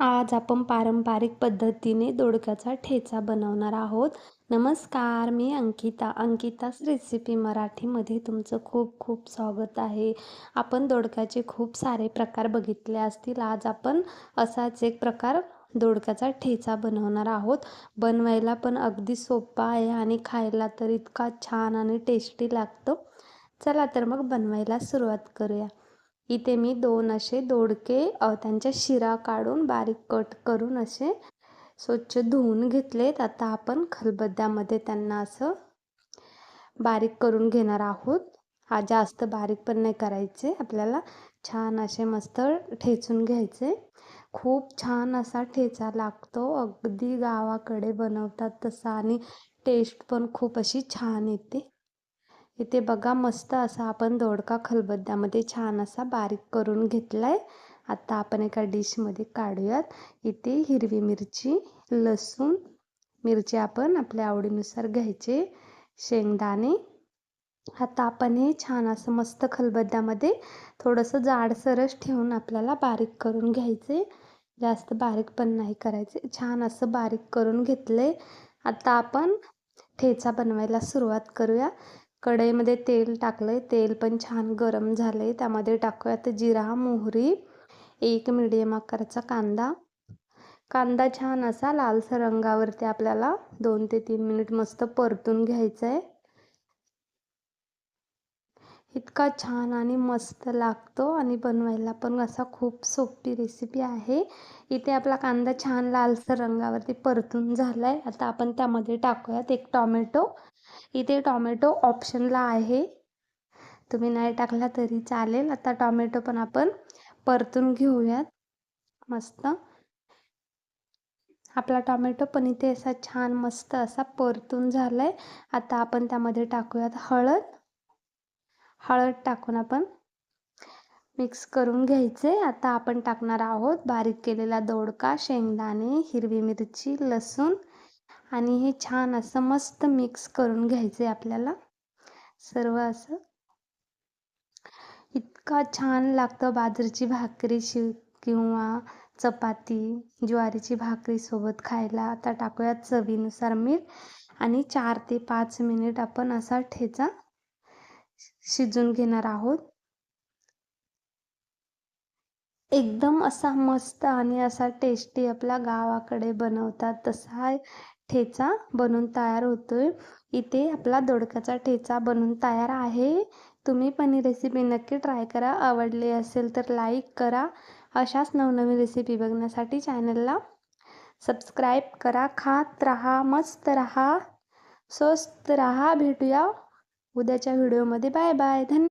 आज आपण पारंपरिक पद्धतीने दोडक्याचा ठेचा बनवणार आहोत. नमस्कार मी अंकिता. अंकिताच रेसिपी मराठीमध्ये तुमचं खूप खूप स्वागत आहे. आपण दोडक्याचे खूप सारे प्रकार बघितले असतील. आज आपण असाच एक प्रकार दोडक्याचा ठेचा बनवणार आहोत. बनवायला पण अगदी सोपा आहे आणि खायला तर इतका छान आणि टेस्टी लागतो. चला तर मग बनवायला सुरुवात करूया. इथे मी दोन असे दोडके त्यांच्या शिरा काढून बारीक कट करून असे स्वच्छ धुवून घेतलेत. आता आपण खलबद्द्यामध्ये त्यांना असं बारीक करून घेणार आहोत. हा जास्त बारीक पण नाही करायचे. आपल्याला छान असे मस्त ठेचून घ्यायचे. खूप छान असा ठेचा लागतो. अगदी गावाकडे बनवतात तसा आणि टेस्ट पण खूप अशी छान येते. इथे बघा मस्त असा आपण दोडका खलबत्त्यामध्ये छान असा बारीक करून घेतला आहे आता आपण एका डिशमध्ये काढूयात. इथे हिरवी मिरची लसूण मिरची आपण आपल्या आवडीनुसार घ्यायचे शेंगदाणे. आता आपण हे छान असं मस्त खलबत्त्यामध्ये थोडंसं जाडसरच ठेवून आपल्याला बारीक करून घ्यायचे. जास्त बारीक पण नाही करायचे. छान असं बारीक करून घेतले आता आपण ठेचा बनवायला सुरुवात करूया. कढईमध्ये तेल टाकलं आहे तेल पण छान गरम झालं आहे त्यामध्ये टाकूयात जिरा मोहरी एक मिडियम आकाराचा कांदा. कांदा छान असा लालसर रंगावरती आपल्याला दोन ते तीन मिनिट मस्त परतून घ्यायचं आहे इतका छान आणि मस्त लागतो आणि बनवायला पण असा खूप सोपी रेसिपी आहे. इथे आपला कांदा छान लालसर रंगावरती परतून झाला आहे आता आपण त्यामध्ये टाकूयात एक टॉमॅटो इथे टॉमॅटो ऑप्शनला आहे. तुम्ही नाही टाकला तरी चालेल. आता टॉमॅटो पण आपण परतून घेऊयात. मस्त. आपला टॉमॅटो पण इथे असा छान मस्त असा परतून झालाय. आता आपण त्यामध्ये टाकूयात हळद. हळद टाकून आपण मिक्स करून घ्यायचे. आता आपण टाकणार आहोत बारीक केलेला दोडका शेंगदाणे हिरवी मिरची लसूण. आणि हे छान असं मस्त मिक्स करून घ्यायचे आपल्याला. सर्व असं. इतका छान लागतं बाजरीची भाकरी शिव किंवा चपाती ज्वारीची भाकरी सोबत खायला. आता टाकूयात चवीनुसार मीठ आणि चार ते पाच मिनिट आपण असा ठेचा शिजून घेणार आहोत. एकदम असा मस्त आणि असा टेस्टी आपल्या गावाकडे बनवतात तसा ठेचा बनून तयार होतोय. इथे आपला दोडक्याचा ठेचा बनून तयार आहे. तुम्ही पण ही रेसिपी नक्की ट्राय करा. आवडली असेल तर लाईक करा. अशाच नवनवीन रेसिपी बघण्यासाठी चॅनलला सबस्क्राईब करा. खात राहा मस्त राहा स्वस्त राहा. भेटूया उद्याच्या व्हिडिओमध्ये बाय बाय धन्यवाद